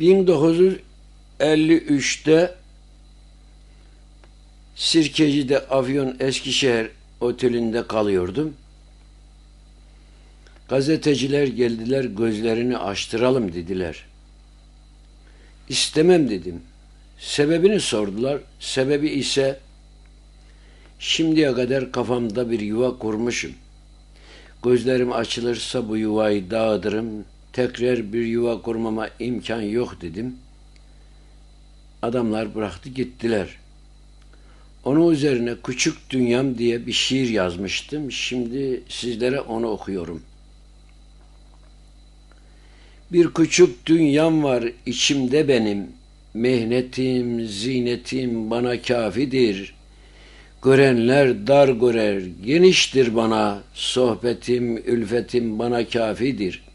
1953'te Sirkeci'de Afyon Eskişehir Oteli'nde kalıyordum. Gazeteciler geldiler gözlerini açtıralım dediler. İstemem dedim. Sebebini sordular. Sebebi ise şimdiye kadar kafamda bir yuva kurmuşum. Gözlerim açılırsa bu yuvayı dağıtırım. Tekrar bir yuva kurmama imkan yok dedim. Adamlar bıraktı gittiler. Onun üzerine Küçük Dünyam diye bir şiir yazmıştım. Şimdi sizlere onu okuyorum. Bir küçük dünyam var içimde benim. Mehnetim, zinetim bana kafidir. Görenler dar görer, geniştir bana. Sohbetim, ülfetim bana kafidir.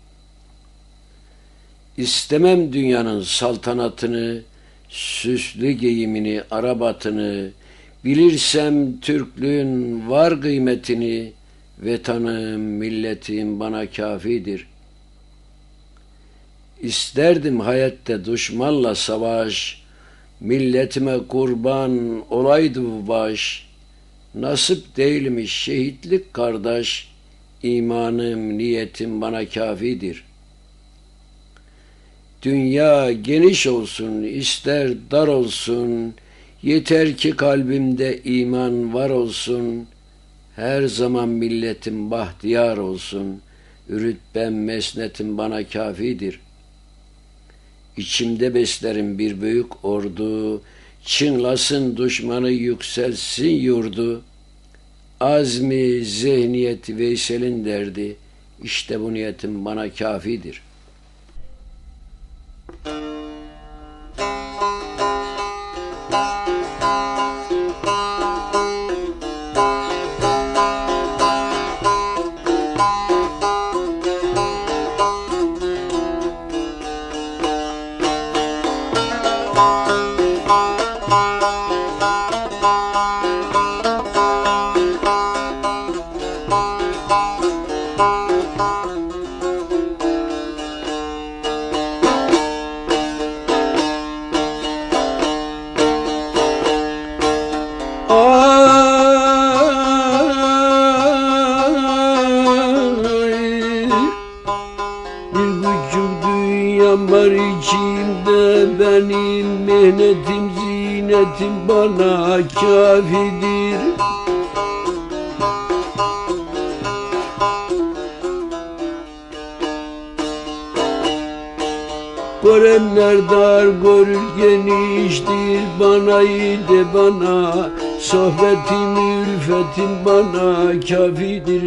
İstemem dünyanın saltanatını, süslü giyimini, arabatını, bilirsem Türklüğün var kıymetini, vetanım, milletim bana kafidir. İsterdim hayatta düşmanla savaş, milletime kurban olaydı bu baş. Nasip değilmiş şehitlik kardeş, imanım, niyetim bana kafidir. Dünya geniş olsun, ister dar olsun, yeter ki kalbimde iman var olsun, her zaman milletim bahtiyar olsun, rütbem, mesnetim bana kafidir.'' İçimde beslerim bir büyük ordu, çınlasın düşmanı yükselsin yurdu. Azmi, zihniyeti Veysel'in derdi, işte bu niyetim bana kafidir.'' Var içimde benim mehnetim zinetim bana kafidir Görenler dar görür geniştir bana de bana. Sohbetin ülfetin bana kafidir.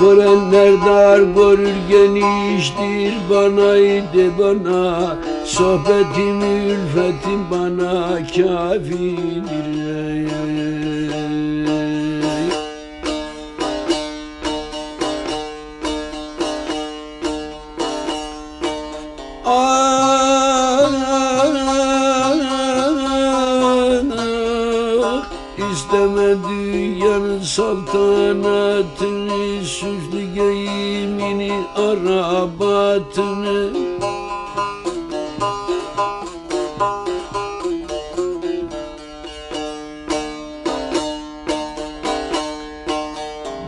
Görenler dar görür geniştir bana de bana. Sohbetim ülfetim bana kafidir İsteme dünyanın saltanatını Süslü giyimini arabatını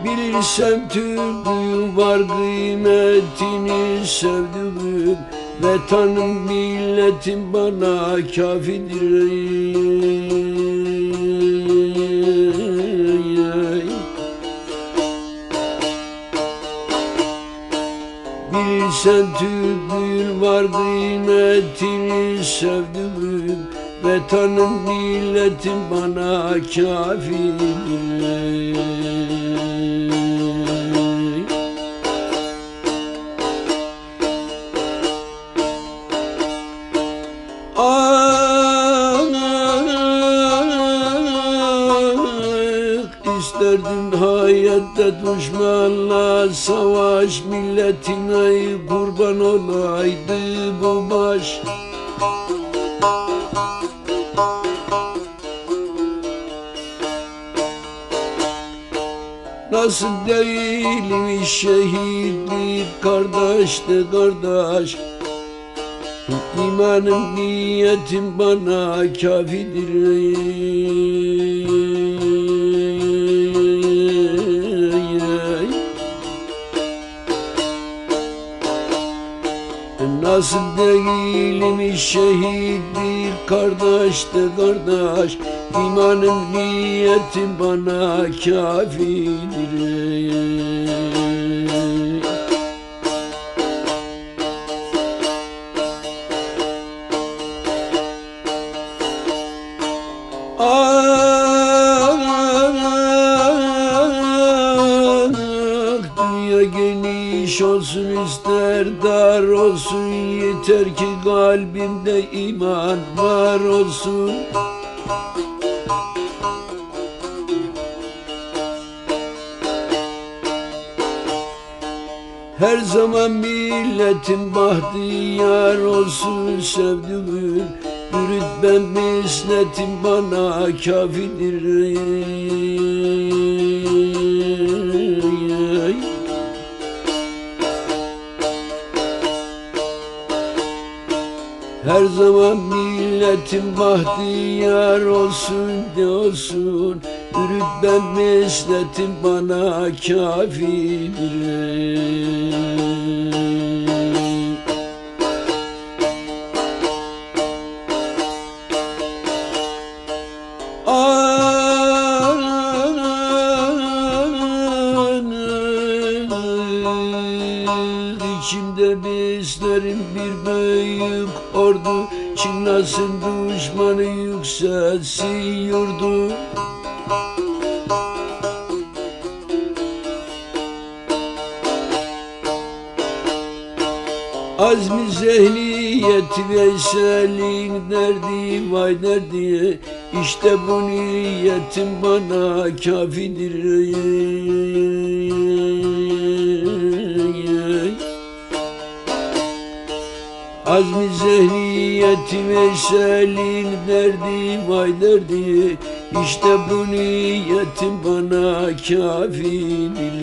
Bilirsem Türklüğün var kıymetini sevdiğim Vatanım milletim bana kafidir. Bilsen Türklüğün var kıymetini sevdiğim Vatanım milletim bana kafidir isterdim hayatta düşmanla savaş milletine kurban olaydı bu baş. Nasıl değilim şehitlik kardeşti kardeş? İmanım niyetim bana kafidir Nasıl değilim şehittir kardeşti kardeş. İmanım niyetim bana kafidir dünya geniş olsun ister dar olsun. Yeter ki kalbimde iman var olsun. Her zaman milletin bahtiyar olsun. Sevdiğim Yürütmem misnetim bana kafidir Her zaman milletin bahtiyar olsun de olsun Yürütmem misnetim bana kafidir İçimde beslerim bir büyük ordu Çınlasın düşmanı yükselsin yurdu. Azmi zehliyeti Veysel'in derdi vay derdi İşte bu niyetim bana kafidir Azmi zehriyetime selim derdi vay derdi İşte bu niyetim bana kafidir